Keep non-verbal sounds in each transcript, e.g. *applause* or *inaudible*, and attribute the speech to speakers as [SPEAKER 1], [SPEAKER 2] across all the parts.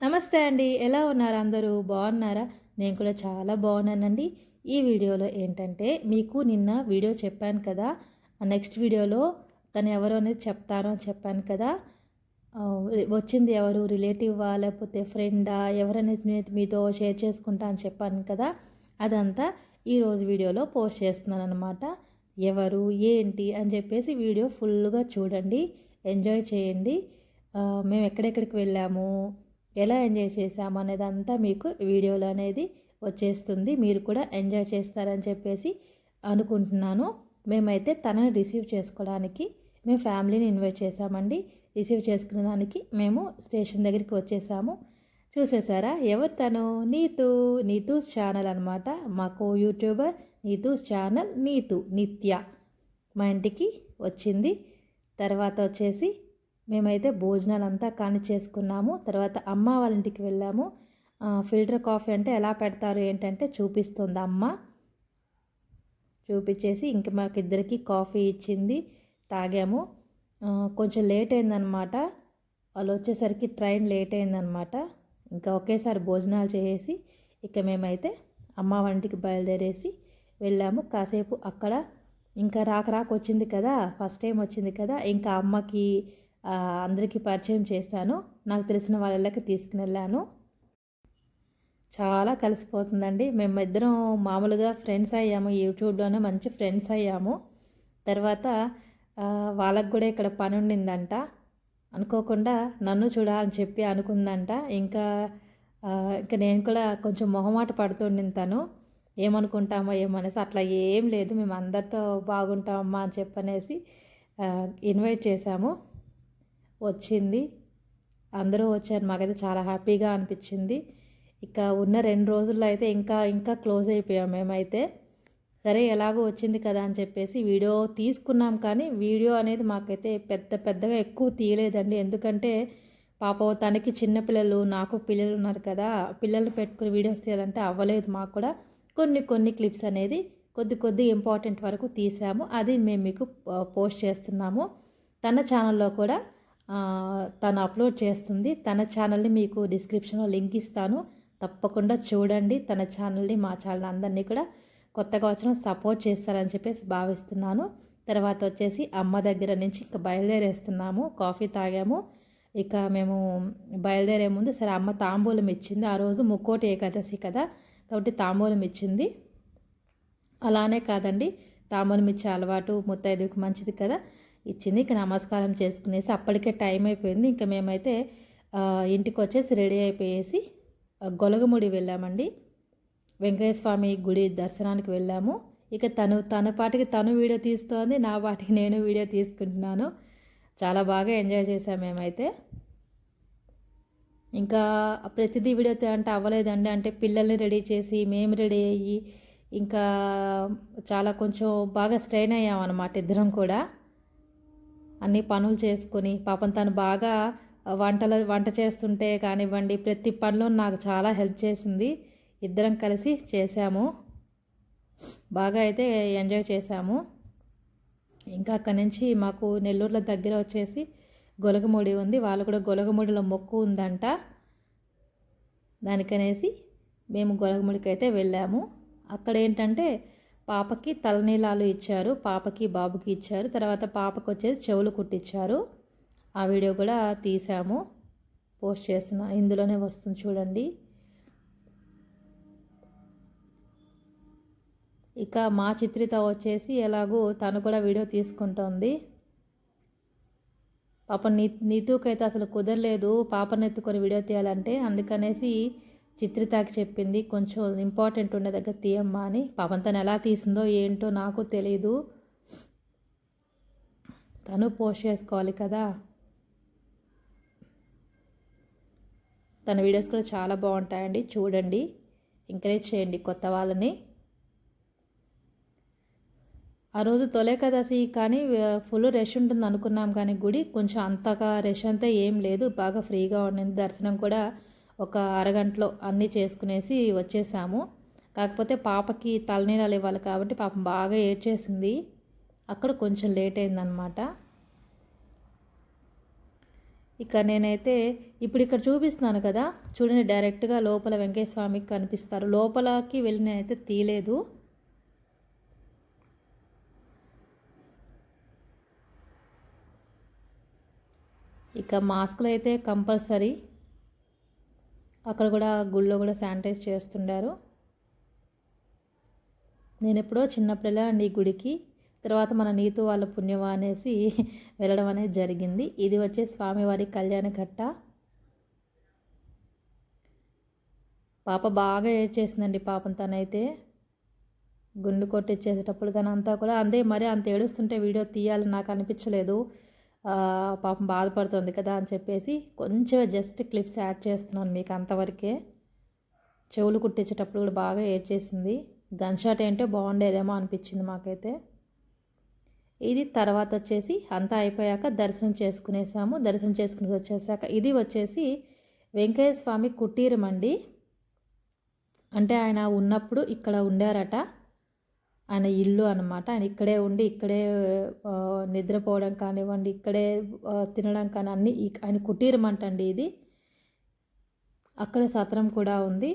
[SPEAKER 1] నమస్తే అండి. ఎలా ఉన్నారు అందరూ? బాగున్నారా? నేను కూడా చాలా బాగున్నానండి. ఈ వీడియోలో ఏంటంటే మీకు నిన్న వీడియో చెప్పాను కదా. నెక్స్ట్ వీడియోలో తను ఎవరు అనేది చెప్తాను అని చెప్పాను కదా. వచ్చింది ఎవరు? రిలేటివా లేకపోతే ఫ్రెండా? ఎవరనేది మీతో షేర్ చేసుకుంటా అని చెప్పాను కదా. అదంతా ఈరోజు వీడియోలో పోస్ట్ చేస్తున్నాను అనమాట ఎవరు? ఏంటి? అని చెప్పేసి వీడియో ఫుల్గా చూడండి. ఎంజాయ్ చేయండి. మేము ఎక్కడెక్కడికి వెళ్ళాము? ఎలా ఎంజాయ్ చేసాము అనేది అంతా మీకు వీడియోలో అనేది వచ్చేస్తుంది. మీరు కూడా ఎంజాయ్ చేస్తారని చెప్పేసి అనుకుంటున్నాను. మేమైతే తనని రిసీవ్ చేసుకోవడానికి మేము ఫ్యామిలీని ఇన్వైట్ చేశామండి. రిసీవ్ చేసుకునే దానికి మేము స్టేషన్ దగ్గరికి వచ్చేసాము. చూసేసారా? ఎవరు తను? నీతు. నీతూస్ ఛానల్ అనమాట మాకు యూట్యూబర్ నీతూస్ ఛానల్ నీతు నిత్య మా ఇంటికి వచ్చింది. తర్వాత వచ్చేసి మేమైతే భోజనాలు అంతా కాని చేసుకున్నాము. తర్వాత అమ్మ వాళ్ళ ఇంటికి వెళ్ళాము. ఫిల్టర్ కాఫీ అంటే ఎలా పెడతారు ఏంటంటే చూపిస్తుంది అమ్మ. చూపించేసి ఇంక మాకు ఇద్దరికి కాఫీ ఇచ్చింది. తాగాము. కొంచెం లేట్ అయిందనమాట వాళ్ళు వచ్చేసరికి ట్రైన్ లేట్ అయిందనమాట ఇంకా ఒకేసారి భోజనాలు చేసేసి ఇక మేమైతే అమ్మ వంటికి బయలుదేరేసి వెళ్ళాము. కాసేపు అక్కడ ఇంకా రాక రాక వచ్చింది కదా. ఫస్ట్ టైం వచ్చింది కదా. ఇంకా అమ్మకి అందరికీ పరిచయం చేశాను. నాకు తెలిసిన వాళ్ళకి తీసుకుని వెళ్ళాను చాలా కలిసిపోతుందండి. మేమిద్దరం మామూలుగా ఫ్రెండ్స్ అయ్యాము. యూట్యూబ్లోనే మంచి ఫ్రెండ్స్ అయ్యాము. తర్వాత వాళ్ళకు కూడా ఇక్కడ పని ఉండిందంట. అనుకోకుండా నన్ను చూడాలని చెప్పి అనుకుందంట. ఇంకా ఇంకా నేను కూడా కొంచెం మొహమాట పడుతుండింది తను. ఏమనుకుంటామో ఏమనేసి అట్లా ఏం లేదు. మేము అందరితో బాగుంటామమ్మా అని చెప్పనేసి ఇన్వైట్ చేశాము. వచ్చింది. అందరూ వచ్చారు. మాకైతే చాలా హ్యాపీగా అనిపించింది. ఇక ఉన్న రెండు రోజుల్లో అయితే ఇంకా ఇంకా క్లోజ్ అయిపోయాం మేమైతే. సరే ఎలాగో వచ్చింది కదా అని చెప్పేసి వీడియో తీసుకున్నాం కానీ వీడియో అనేది మాకైతే పెద్ద పెద్దగా ఎక్కువ తీయలేదండి. ఎందుకంటే పాపం తనకి చిన్నపిల్లలు నాకు పిల్లలు ఉన్నారు కదా. పిల్లలు పెట్టుకుని వీడియోస్ తీయాలంటే అవ్వలేదు మాకు కూడా. కొన్ని కొన్ని క్లిప్స్ అనేది కొద్ది కొద్ది ఇంపార్టెంట్ వరకు తీసాము. అది మేము మీకు పోస్ట్ చేస్తున్నాము. తన ఛానల్లో కూడా తను అప్లోడ్ చేస్తుంది. తన ఛానల్ని మీకు డిస్క్రిప్షన్లో లింక్ ఇస్తాను. తప్పకుండా చూడండి. తన ఛానల్ని మా ఛానల్ అందరినీ కూడా కొత్తగా వచ్చిన సపోర్ట్ చేస్తారని చెప్పేసి భావిస్తున్నాను. తర్వాత వచ్చేసి అమ్మ దగ్గర నుంచి ఇంకా బయలుదేరేస్తున్నాము. కాఫీ తాగాము. ఇక మేము బయలుదేరే ముందు సరే అమ్మ తాంబూలం ఇచ్చింది. ఆ రోజు ముక్కోటి ఏకాదశి కదా కాబట్టి తాంబూలం ఇచ్చింది. అలానే కాదండి. తాంబూలం ఇచ్చే అలవాటు ముత్తైదుకి మంచిది కదా. ఇచ్చింది. ఇక నమస్కారం చేసుకునేసి అప్పటికే టైం అయిపోయింది. ఇంకా మేమైతే ఇంటికి వచ్చేసి రెడీ అయిపోయేసి గొలగముడి వెళ్ళామండి. వెంకటేశ్వమి గుడి దర్శనానికి వెళ్ళాము. ఇక తను తన పాటికి తను వీడియో తీస్తోంది. నా పాటికి నేను వీడియో తీసుకుంటున్నాను. చాలా బాగా ఎంజాయ్ చేసాం మేమైతే. ఇంకా ప్రతిదీ వీడియో అంటే అవ్వలేదండి. అంటే పిల్లల్ని రెడీ చేసి మేము రెడీ అయ్యి ఇంకా చాలా కొంచెం బాగా స్ట్రెయిన్ అయ్యామన్నమాట అనమాట ఇద్దరం కూడా. అన్ని పనులు చేసుకొని పాపం తను బాగా వంటలు వంట చేస్తుంటే కానివ్వండి ప్రతి పనిలో నాకు చాలా హెల్ప్ చేసింది. ఇద్దరం కలిసి చేశాము. బాగా అయితే ఎంజాయ్ చేశాము. ఇంకా అక్కడి నుంచి మాకు నెల్లూరులో దగ్గర వచ్చేసి గొలగముడి ఉంది. వాళ్ళు కూడా గొలగముడిలో మొక్కు ఉందంట. దానికనేసి మేము గొలగముడికి అయితే వెళ్ళాము. అక్కడ ఏంటంటే పాపకి తలనీలాలు ఇచ్చారు పాపకి బాబుకి ఇచ్చారు తర్వాత పాపకు వచ్చేసి చెవులు కుట్టించారు ఆ వీడియో కూడా తీసాము పోస్ట్ చేసిన ఇందులోనే వస్తుంది చూడండి. ఇక మా చిత్రిత వచ్చేసి ఎలాగో తను కూడా వీడియో తీసుకుంటుంది. పాప నీ నీతూకైతే అసలు కుదరలేదు పాపను ఎత్తుకొని వీడియో తీయాలంటే అందుకనేసి చిత్రితకి చెప్పింది కొంచెం ఇంపార్టెంట్ ఉండే దగ్గర తీయమ్మా అని. పాపం తను ఎలా తీసిందో ఏంటో నాకు తెలీదు. తను పోస్ట్ చేసుకోవాలి కదా. తన వీడియోస్ కూడా చాలా బాగుంటాయండి. చూడండి ఎంకరేజ్ చేయండి కొత్త వాళ్ళని. ఆ రోజు తొలేకదశి కానీ ఫుల్ రష్ ఉంటుంది అనుకున్నాం కానీ గుడి కొంచెం అంతగా రష్ అంతా ఏం లేదు. బాగా ఫ్రీగా ఉండింది. దర్శనం కూడా ఒక అరగంటలో అన్నీ చేసుకునేసి వచ్చేసాము. కాకపోతే పాపకి తలనీళ్ళు ఇవ్వాలి కాబట్టి పాపం బాగా ఏడ్చేసింది. అక్కడ కొంచెం లేట్ అయిందనమాట ఇక నేనైతే ఇప్పుడు ఇక్కడ చూపిస్తున్నాను కదా చూడండి డైరెక్ట్గా లోపల వెంకటస్వామికి కనిపిస్తారు. లోపలకి వెళ్ళి నేనైతే తీయలేదు. ఇక మాస్కులు అయితే కంపల్సరీ అక్కడ కూడా గుళ్ళో కూడా శానిటైజ్ చేస్తుండారు. నేను ఎప్పుడో చిన్నప్పుడు వెళ్ళానండి ఈ గుడికి తర్వాత మన నీతు వాళ్ళ పుణ్యమా అనేసి *laughs* వెళ్ళడం అనేది జరిగింది. ఇది వచ్చే స్వామివారి కళ్యాణ కట్ట పాప బాగా ఏడ్చేసిందండి పాపం తనైతే. గుండు కొట్టిచ్చేసేటప్పుడు కానీ అంతా కూడా అందే మరీ అంత ఏడుస్తుంటే వీడియో తీయాలని నాకు అనిపించలేదు. పాపం బాధపడుతుంది కదా అని చెప్పేసి కొంచెం జస్ట్ క్లిప్స్ యాడ్ చేస్తున్నాను మీకు అంతవరకే. చెవులు కుట్టించేటప్పుడు కూడా బాగా ఏడ్ చేసింది. గన్ షాట్ ఏంటో బాగుండేదేమో అనిపించింది మాకైతే. ఇది తర్వాత వచ్చేసి అంతా అయిపోయాక దర్శనం చేసుకునేసాము. దర్శనం చేసుకుని వచ్చేసాక ఇది వచ్చేసి వెంకయ్య స్వామి కుటీరం అండి. అంటే ఆయన ఉన్నప్పుడు ఇక్కడ ఉండారట. ఆయన ఇల్లు అనమాట ఆయన ఇక్కడే ఉండి ఇక్కడే నిద్రపోవడం కానివ్వండి ఇక్కడే తినడం కానీ అన్నీ ఆయన కుటీరం అంటండి ఇది. అక్కడే సత్రం కూడా ఉంది.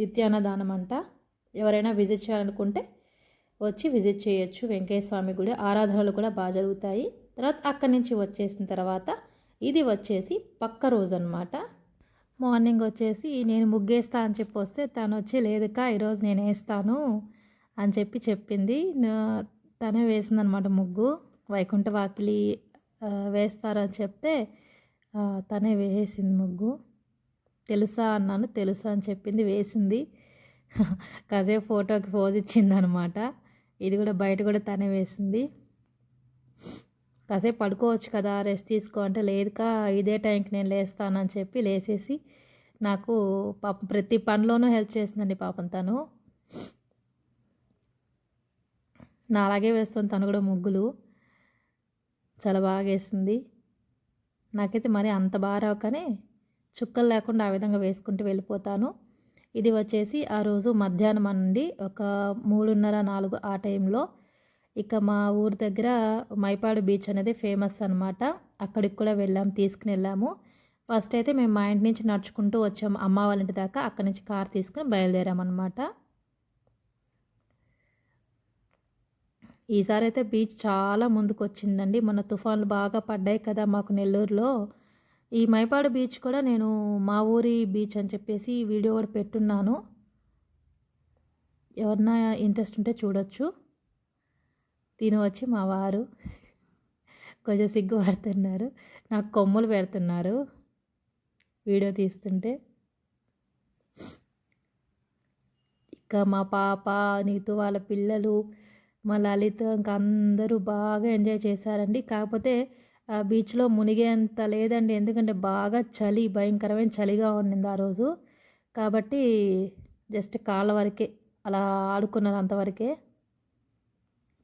[SPEAKER 1] నిత్యాన్నదానం అంట. ఎవరైనా విజిట్ చేయాలనుకుంటే వచ్చి విజిట్ చేయొచ్చు. వెంకయ్య స్వామి గుడి ఆరాధనలు కూడా బాగా జరుగుతాయి. తర్వాత అక్కడి నుంచి వచ్చేసిన తర్వాత ఇది వచ్చేసి పక్క రోజు అనమాట మార్నింగ్ వచ్చేసి నేను ముగ్గేస్తా అని చెప్పి వస్తే తను వచ్చి లేదుకా ఈరోజు నేను వేస్తాను. అని చెప్పి చెప్పింది. తనే వేసిందనమాట ముగ్గు. వైకుంఠ వాకిలి వేస్తారని చెప్తే తనే వేసింది ముగ్గు. తెలుసా అన్నాను. తెలుసా అని చెప్పింది వేసింది. *laughs* కాసేపు ఫోటోకి పోజ్ ఇచ్చింది అనమాట ఇది కూడా బయట కూడా తనే వేసింది. కాసేపు పడుకోవచ్చు కదా రెస్ట్ తీసుకో అంటే లేదుకా ఇదే టైంకి నేను లేస్తానని చెప్పి లేసేసి నాకు పాపం ప్రతి పనిలోనూ హెల్ప్ చేసిందండి పాపం తను. నా అలాగే వేస్తుంది తను కూడా ముగ్గులు. చాలా బాగా వేసింది. నాకైతే మరి అంత బాగా రావు కానీ చుక్కలు లేకుండా ఆ విధంగా వేసుకుంటూ వెళ్ళిపోతాను. ఇది వచ్చేసి ఆ రోజు మధ్యాహ్నం నుండి ఒక మూడున్నర నాలుగు ఆ టైంలో ఇక మా ఊరి దగ్గర మైపాడు బీచ్ అనేది ఫేమస్ అనమాట అక్కడికి కూడా వెళ్ళాము తీసుకుని వెళ్ళాము. ఫస్ట్ అయితే మేము మా ఇంటి నుంచి నడుచుకుంటూ వచ్చాము. అమ్మ వాళ్ళ ఇంటి దాకా అక్కడి నుంచి కార్ తీసుకుని బయలుదేరామన్నమాట. ఈసారి అయితే బీచ్ చాలా ముందుకు వచ్చిందండి మొన్న తుఫాన్లు బాగా పడ్డాయి కదా మాకు నెల్లూరులో. ఈ మైపాడు బీచ్ కూడా నేను మా ఊరి బీచ్ అని చెప్పేసి వీడియో కూడా పెట్టున్నాను. ఎవరన్నా ఇంట్రెస్ట్ ఉంటే చూడొచ్చు. తిని వచ్చి మా వారు. కొంచెం సిగ్గు పడుతున్నారు. నాకు కొమ్ములు పెడుతున్నారు. వీడియో తీస్తుంటే. ఇంకా మా పాప నీతో వాళ్ళ పిల్లలు మా లలిత ఇంకా అందరూ బాగా ఎంజాయ్ చేశారండి. కాకపోతే ఆ బీచ్లో మునిగేంత లేదండి. ఎందుకంటే బాగా చలి భయంకరమైన చలిగా ఉండింది ఆ రోజు. కాబట్టి జస్ట్ కాళ్ళ వరకే అలా ఆడుకున్నారు అంతవరకే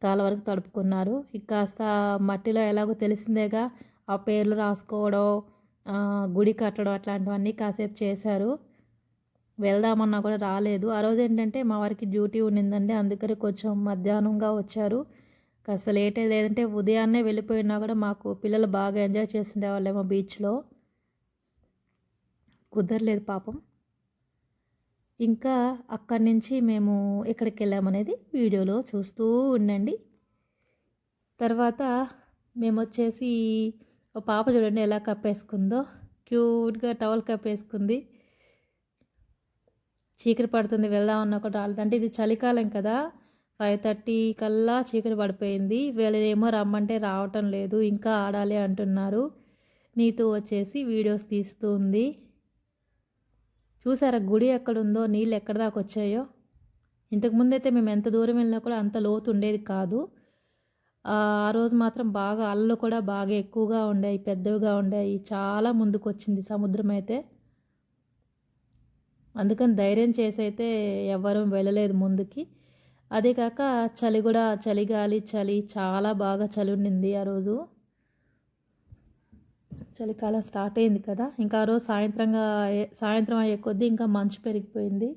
[SPEAKER 1] కాళ్ళ వరకు తడుపుకున్నారు. ఇక కాస్త మట్టిలో ఎలాగో తెలిసిందేగా ఆ పేర్లు రాసుకోవడం గుడి కట్టడం అట్లాంటివన్నీ కాసేపు చేశారు. వెళ్దామన్నా కూడా రాలేదు. ఆ రోజు ఏంటంటే మా వారికి డ్యూటీ ఉండిందండి అందుకని కొంచెం మధ్యాహ్నంగా వచ్చారు. కాస్త లేట్ లేదంటే ఉదయాన్నే వెళ్ళిపోయినా కూడా మాకు పిల్లలు బాగా ఎంజాయ్ చేస్తుండే వాళ్ళేమో బీచ్లో. కుదరలేదు పాపం. ఇంకా అక్కడి నుంచి మేము ఎక్కడికి వెళ్ళామనేది వీడియోలో చూస్తూ ఉండండి. తర్వాత మేము వచ్చేసి పాప చూడండి ఎలా కప్పేసుకుందో. క్యూట్గా టవల్ కప్పేసుకుంది. చీకటి పడుతుంది వెళ్దాం అన్న కూడా అంటే ఇది చలికాలం కదా ఫైవ్ థర్టీ కల్లా చీకటి పడిపోయింది. వీళ్ళేమో రమ్మంటే రావటం లేదు ఇంకా ఆడాలి అంటున్నారు. నీతో వచ్చేసి వీడియోస్ తీస్తూ ఉంది. చూసారా గుడి ఎక్కడుందో నీళ్ళు ఎక్కడి దాకా వచ్చాయో? ఇంతకుముందు అయితే మేము ఎంత దూరం వెళ్ళినా కూడా అంత లోతు ఉండేది కాదు. ఆ రోజు మాత్రం బాగా అల్లు కూడా బాగా ఎక్కువగా ఉండాయి పెద్దవిగా ఉండాయి. చాలా ముందుకు వచ్చింది సముద్రం అయితే. అందుకని ధైర్యం చేసైతే అయితే ఎవ్వరూ వెళ్ళలేదు ముందుకి. అదే కాక చలి కూడా చలిగాలి చలి చాలా బాగా చలి ఉండింది ఆ రోజు. చలికాలం స్టార్ట్ అయింది కదా. ఇంకా ఆ రోజు సాయంత్రంగా సాయంత్రం అయ్యే కొద్దీ ఇంకా మంచు పెరిగిపోయింది.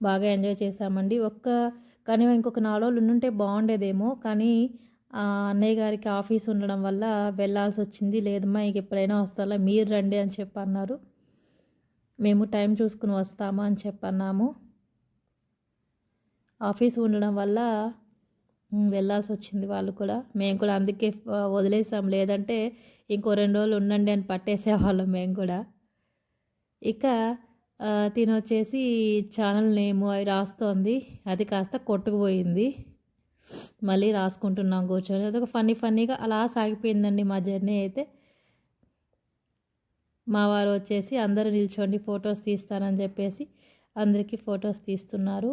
[SPEAKER 1] బాగా ఎంజాయ్ చేసామండి ఒక్క కానీ ఇంకొక నాలుగు రోజులు ఉండుంటే బాగుండేదేమో. కానీ అన్నయ్య గారికి ఆఫీస్ ఉండడం వల్ల వెళ్ళాల్సి వచ్చింది లేదమ్మా ఇక ఎప్పుడైనా వస్తాలా మీరు రండి అని చెప్పి అన్నారు మేము టైం చూసుకుని వస్తాము అని చెప్పన్నాము. ఆఫీస్ ఉండడం వల్ల వెళ్ళాల్సి వచ్చింది వాళ్ళు కూడా. మేము కూడా అందుకే వదిలేసాం. లేదంటే ఇంకో రెండు రోజులు ఉండండి అని పట్టేసేవాళ్ళం మేము కూడా. ఇక తినొచ్చేసి తిను వచ్చేసి ఛానల్ నేమ్ అవి రాస్తోంది. అది కాస్త కొట్టుకుపోయింది. మళ్ళీ రాసుకుంటున్నాం కూర్చొని. అదొక ఫన్నీ ఫన్నీగా అలా సాగిపోయిందండి మా జర్నీ అయితే. మా వారు వచ్చేసి అందరూ నిల్చోండి ఫొటోస్ తీస్తానని చెప్పేసి అందరికీ ఫొటోస్ తీస్తున్నారు.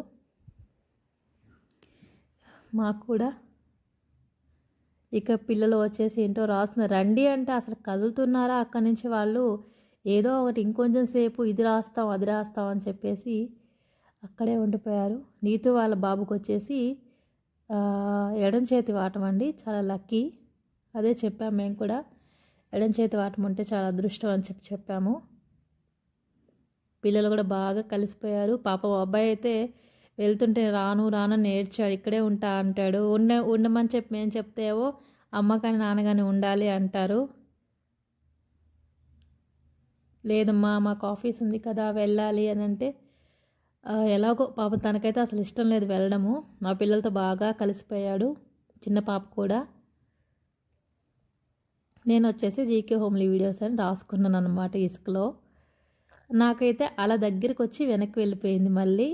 [SPEAKER 1] మాకు కూడా ఇక పిల్లలు వచ్చేసి ఏంటో రాస్తున్నారు. రండి అంటే అసలు కదులుతున్నారా? అక్కడి నుంచి వాళ్ళు ఏదో ఒకటి ఇంకొంచెం సేపు ఇది రాస్తాం అది రాస్తాం అని చెప్పేసి అక్కడే ఉండిపోయారు. నీతు వాళ్ళ బాబుకి వచ్చేసి ఎడం చేతి వాటం అండి చాలా లక్కీ. అదే చెప్పాము మేము కూడా. ఎడం చేతి వాటం ఉంటే చాలా అదృష్టం అని చెప్పి చెప్పాము. పిల్లలు కూడా బాగా కలిసిపోయారు. పాపం అబ్బాయి అయితే వెళ్తుంటే రాను రాను నేర్చాడు ఇక్కడే ఉంటా అంటాడు. ఉండ ఉండమని చెప్పి మేము చెప్తేవో అమ్మ కానీ నాన్న కానీ ఉండాలి అంటారు. లేదమ్మా మాకు ఆఫీస్ ఉంది కదా వెళ్ళాలి అని అంటే ఎలాగో పాప తనకైతే అసలు ఇష్టం లేదు వెళ్ళడము. మా పిల్లలతో బాగా కలిసిపోయాడు చిన్న పాప కూడా. నేను వచ్చేసి జీకే హోమ్లీ వీడియోస్ అని రాసుకున్నాను అనమాట ఇసుకలో. నాకైతే అలా దగ్గరికి వచ్చి వెనక్కి వెళ్ళిపోయింది మళ్ళీ.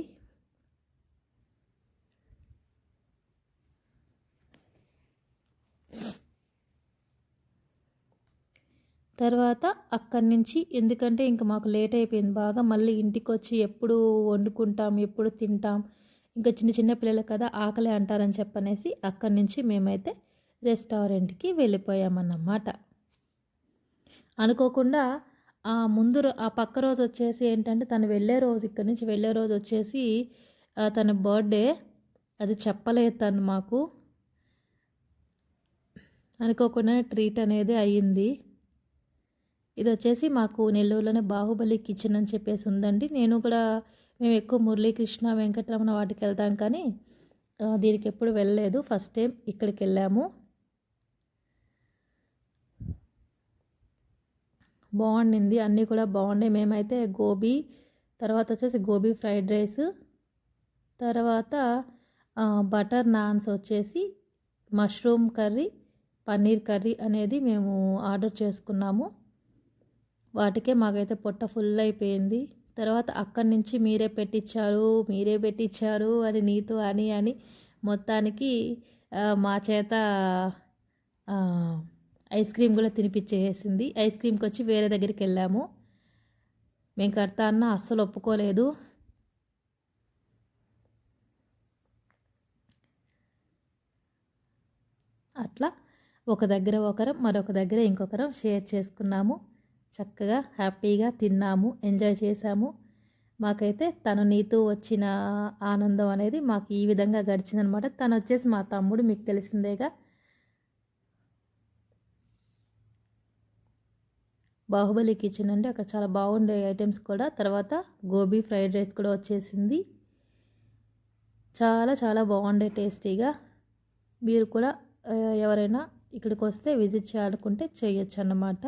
[SPEAKER 1] తర్వాత అక్కడి నుంచి ఎందుకంటే ఇంకా మాకు లేట్ అయిపోయింది బాగా మళ్ళీ ఇంటికి వచ్చి ఎప్పుడు వండుకుంటాం ఎప్పుడు తింటాం ఇంకా చిన్న చిన్న పిల్లలు కదా ఆకలి అంటారని చెప్పనేసి అక్కడి నుంచి మేమైతే రెస్టారెంట్కి వెళ్ళిపోయామన్నమాట. అనుకోకుండా ఆ ముందు ఆ పక్క రోజు వచ్చేసి ఏంటంటే తను వెళ్ళే రోజు ఇక్కడి నుంచి వెళ్ళే రోజు వచ్చేసి తన బర్త్డే అది చెప్పలేదు తను మాకు. అనుకోకుండా ట్రీట్ అనేది అయ్యింది. ఇది వచ్చేసి మాకు నెల్లూరులోనే బాహుబలి కిచెన్ అని చెప్పేసి ఉందండి. నేను కూడా మేము ఎక్కువ మురళీకృష్ణ వెంకటరమణ వాటికి వెళ్తాం కానీ దీనికి ఎప్పుడు వెళ్ళలేదు. ఫస్ట్ టైం ఇక్కడికి వెళ్ళాము. బాగుండింది. అన్నీ కూడా బాగున్నాయి. మేమైతే గోబీ తర్వాత వచ్చేసి గోబీ ఫ్రైడ్ రైస్ తర్వాత బటర్ నాన్స్ వచ్చేసి మష్రూమ్ కర్రీ పన్నీర్ కర్రీ అనేది మేము ఆర్డర్ చేసుకున్నాము. వాటికే మాకైతే పొట్ట ఫుల్ అయిపోయింది తర్వాత అక్కడి నుంచి మీరే పెట్టించారు మీరే పెట్టించారు అని నీతో అని అని మొత్తానికి మా చేత ఐస్ క్రీమ్ కూడా తినిపించేసింది ఐస్ క్రీమ్కి వచ్చి వేరే దగ్గరికి వెళ్ళాము మేము కడతా అన్న అస్సలు ఒప్పుకోలేదు. అట్లా ఒక దగ్గర ఒకరం మరొక దగ్గర ఇంకొకరం షేర్ చేసుకున్నాము. చక్కగా హ్యాపీగా తిన్నాము ఎంజాయ్ చేశాము. మాకైతే తను నీతో వచ్చిన ఆనందం అనేది మాకు ఈ విధంగా గడిచిందనమాట. తను వచ్చేసి మా తమ్ముడు మీకు తెలిసిందేగా. బాహుబలి కిచెన్ అంటే అక్కడ చాలా బాగుండే ఐటమ్స్ కూడా. తర్వాత గోబీ ఫ్రైడ్ రైస్ కూడా వచ్చేసింది. చాలా చాలా బాగుండే టేస్టీగా. మీరు కూడా ఎవరైనా ఇక్కడికి వస్తే విజిట్ చేయాలనుకుంటే చేయొచ్చు అన్నమాట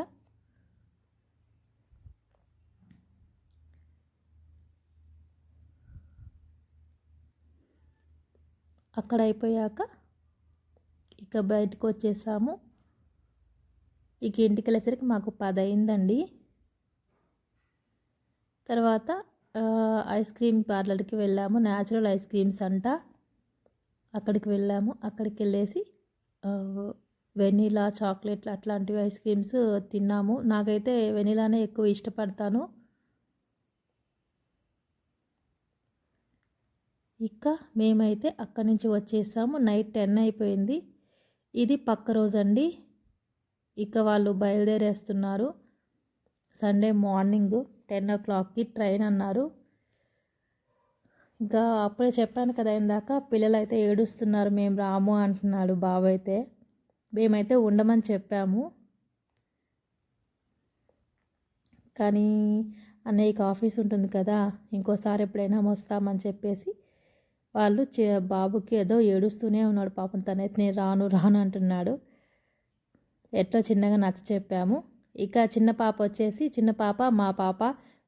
[SPEAKER 1] అక్కడ అయిపోయాక ఇక బయటకు వచ్చేసాము ఇక ఇంటికి వెళ్ళేసరికి మాకు పది అయిందండి తర్వాత ఐస్ క్రీమ్ పార్లర్కి వెళ్ళాము. న్యాచురల్ ఐస్ క్రీమ్స్ అంట. అక్కడికి వెళ్ళాము. అక్కడికి వెళ్ళేసి వెనీలా చాక్లెట్లు అట్లాంటివి ఐస్ క్రీమ్స్ తిన్నాము. నాకైతే వెనీలానే ఎక్కువ ఇష్టపడతాను. ఇక మేమైతే అక్కడి నుంచి వచ్చేసాము. నైట్ టెన్ అయిపోయింది. ఇది పక్క రోజండి. ఇక వాళ్ళు బయలుదేరేస్తున్నారు. సండే మార్నింగ్ టెన్ ఓ క్లాక్కి ట్రైన్ అన్నారు. ఇంకా అప్పుడే చెప్పాను కదా ఇందాక పిల్లలు అయితే ఏడుస్తున్నారు. మేము రాము అంటున్నాడు బాబు అయితే మేమైతే ఉండమని చెప్పాము. కానీ అన్నయ్యకి ఆఫీస్ ఉంటుంది కదా ఇంకోసారి ఎప్పుడైనా వస్తామని చెప్పేసి వాళ్ళు చే- బాబుకి ఏదో ఏడుస్తూనే ఉన్నాడు పాపం తనైతే నేను రాను రాను అంటున్నాడు. ఎట్లో చిన్నగా నచ్చ చెప్పాము. ఇక చిన్న పాప వచ్చేసి చిన్న పాప మా పాప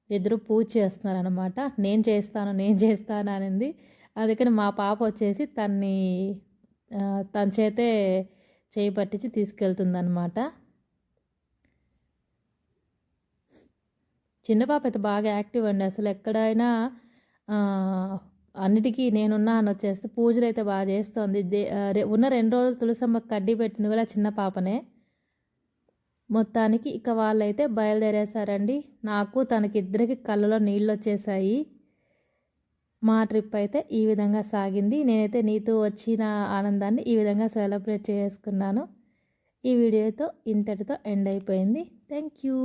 [SPEAKER 1] ఇద్దరు పూజ చేస్తున్నారనమాట నేను చేస్తాను నేను చేస్తాను అనింది. అందుకని మా పాప వచ్చేసి తన్ని తన చేతే చేయి పట్టించి తీసుకెళ్తుందనమాట చిన్న పాప అయితే బాగా యాక్టివ్ అండి. అసలు ఎక్కడైనా అన్నిటికీ నేనున్నా అని వచ్చేస్తే పూజలు అయితే బాగా చేస్తుంది. ఉన్న రెండు రోజులు తులసమ్మ కడ్డీ పెట్టింది కూడా చిన్న పాపనే. మొత్తానికి ఇక వాళ్ళైతే బయలుదేరేశారండి. నాకు తనకిద్దరికి కళ్ళలో నీళ్ళు వచ్చేసాయి మా ట్రిప్ అయితే ఈ విధంగా సాగింది. నేనైతే నీతో వచ్చిన ఆనందాన్ని ఈ విధంగా సెలబ్రేట్ చేసుకున్నాను. ఈ వీడియోతో ఇంతటితో ఎండ్ అయిపోయింది. Thank you.